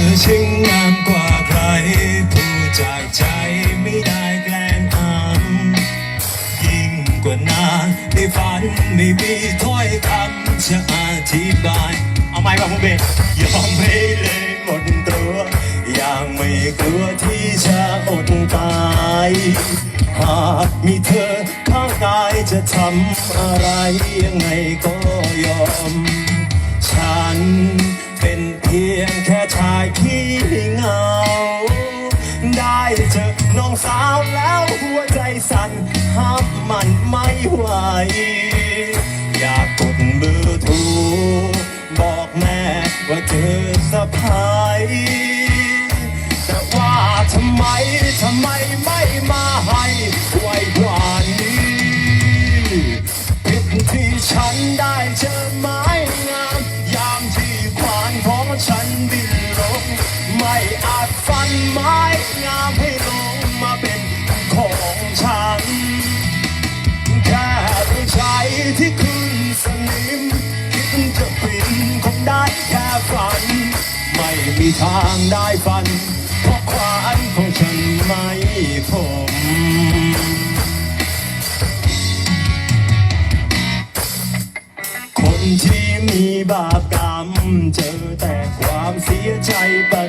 อช่างงามกว่าใครพูดจากใจไม่ได้แกล้งอำยิ่งกว่านางในฝันไม่มีถ้อยคำจะอธิบาย เอาไม้มาพูดเบสยอมให้เลยหมดตัว อย่างไม่กลัวที่จะอดตาย หากมีเธอข้างกายจะทำอะไรยังไงก็ยอม ฉัน เป็นเพียงแค่ชายขี้เหงา ได้เจอน้องสาวแล้วหัวใจสั่นห้ามมันไม่ไหว อยากกดเบอร์โทรบอกแม่ว่าเธอสะพายแต่ว่าทำไมทำไมไม่มาให้ไวกว่า ฟันไม้งามให้ลงมาเป็นของฉัน แค่ผู้ชายที่ขึ้นสนิม คิดจะปินคงได้แค่ฝัน ไม่มีทางได้ฟัน เพราะควานของฉันไม่คมคนที่มีบาปกรรม เจอแต่ความเสียใจประ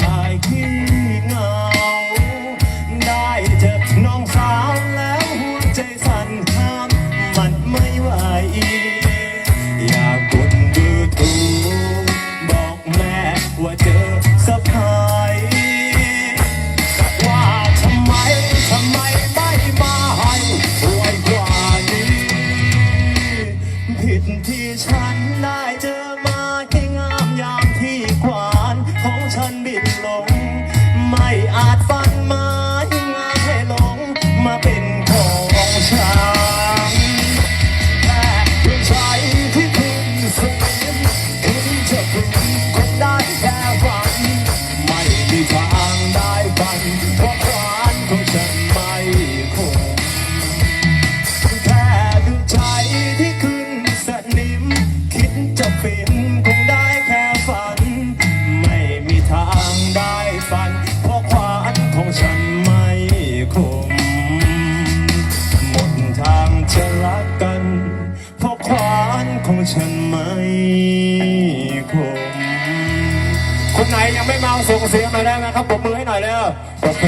ชาย ฉันบินลง ไม่อาจฟันไม้งามให้ลง มาเป็นของฉันแค่เพียงชายที่คุณสนิมคุณจะพึงคงได้แค่ฝัน ไม่มีทางได้ฟันเพราะควานของฉันไม่คงแค่ดูใจที่ขึ้นสนิม คิดจะฟิน คนไหนยังไม่เมาส่งเสียงหน่อยได้ไหมครับผมมือให้หน่อยเร็วโอเค